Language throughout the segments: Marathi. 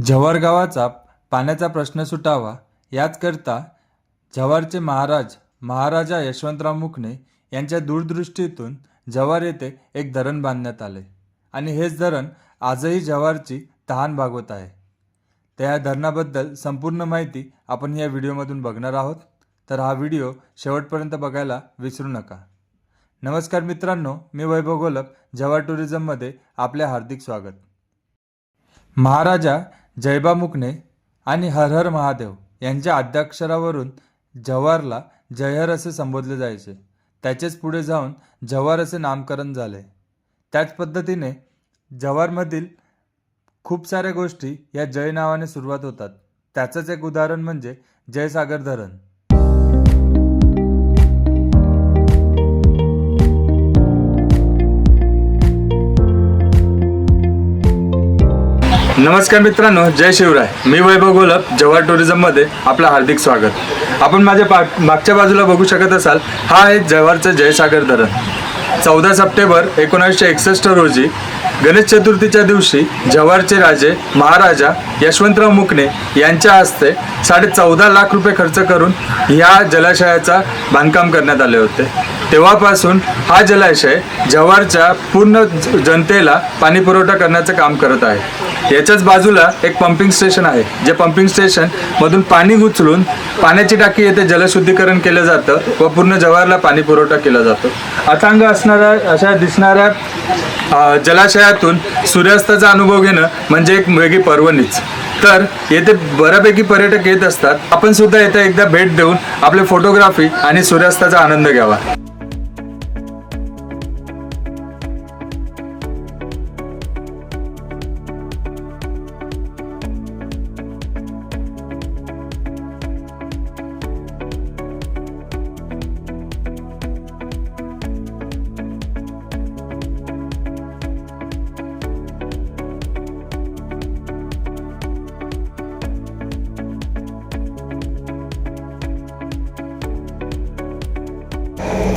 जव्हार गावाचा पाण्याचा प्रश्न सुटावा याचकरता जव्हारचे महाराज महाराजा यशवंतराव मुकणे यांच्या दूरदृष्टीतून जव्हार येथे एक धरण बांधण्यात आले. आणि हेच धरण आजही जव्हारची तहान भागवत आहे. त्या धरणाबद्दल संपूर्ण माहिती आपण या व्हिडिओमधून बघणार आहोत. तर हा व्हिडिओ शेवटपर्यंत बघायला विसरू नका. नमस्कार मित्रांनो मी वैभव गोलप जव्हार टुरिझममध्ये आपले हार्दिक स्वागत. महाराजा जयबा मुकणे आणि हर हर महादेव यांच्या आद्याक्षरावरून जव्हारला जयहर असे संबोधले जायचे. त्याचेच पुढे जाऊन जव्हार असे नामकरण झाले. त्याच पद्धतीने जव्हारमधील खूप साऱ्या गोष्टी या जय नावाने सुरुवात होतात. त्याचंच एक उदाहरण म्हणजे जयसागर धरण. नमस्कार मित्रांनो जय शिवराय. मी वैभव गोलप जव्हार टुरिझममध्ये आपलं हार्दिक स्वागत. आपण माझ्या पा मागच्या बाजूला बघू शकत असाल हा आहे जव्हारचं जयसागर धरण. चौदा सप्टेंबर एकोणीसशे एकसष्ट रोजी गणेश चतुर्थीच्या दिवशी जव्हारचे राजे महाराजा यशवंतराव मुकणे यांच्या हस्ते साडे चौदा लाख रुपये खर्च करून ह्या जलाशयाचा बांधकाम करण्यात आले होते. तेव्हापासून हा जलाशय जव्हारच्या पूर्ण जनतेला पाणी पुरवठा करण्याचं काम करत आहे. याच्याच बाजूला एक पंपिंग स्टेशन आहे जे पंपिंग स्टेशन मधून पाणी उचलून पाण्याची टाकी येथे जलशुद्धीकरण केलं जातं व पूर्ण जव्हारला पाणी पुरवठा केला जातो. अथांग असणाऱ्या अशा दिसणाऱ्या जलाशयातून सूर्यास्ताचा अनुभव घेणं म्हणजे एक वेगळी पर्वणीच. तर येथे बऱ्यापैकी पर्यटक येत असतात. आपण सुद्धा येथे एकदा भेट देऊन आपले फोटोग्राफी आणि सूर्यास्ताचा आनंद घ्यावा.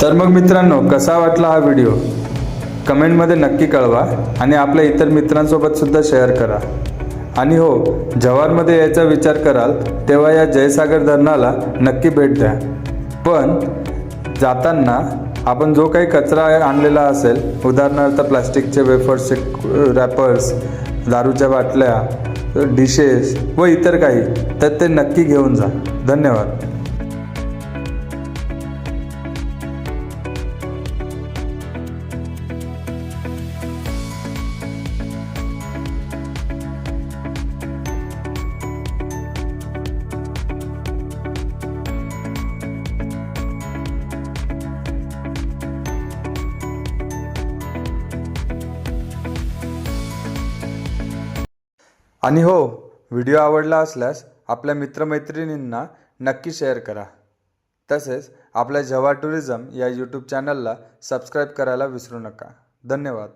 तर मग मित्रांनो कसा वाटला हा व्हिडिओ कमेंटमध्ये नक्की कळवा आणि आपल्या इतर मित्रांसोबत सुद्धा शेअर करा. आणि हो जव्हारमध्ये यायचा विचार कराल तेव्हा या जयसागर धरणाला नक्की भेट द्या. पण जाताना आपण जो काही कचरा आणलेला असेल उदाहरणार्थ प्लास्टिकचे वेफर्सचे रॅपर्स दारूच्या बाटल्या डिशेस व इतर काही तर ते नक्की घेऊन जा. धन्यवाद. आणि हो व्हिडिओ आवडला असल्यास आपल्या मित्रमैत्रिणींना नक्की शेअर करा. तसेच आपल्या जव्हार टुरिझम या यूट्यूब चॅनलला सबस्क्राईब करायला विसरू नका. धन्यवाद.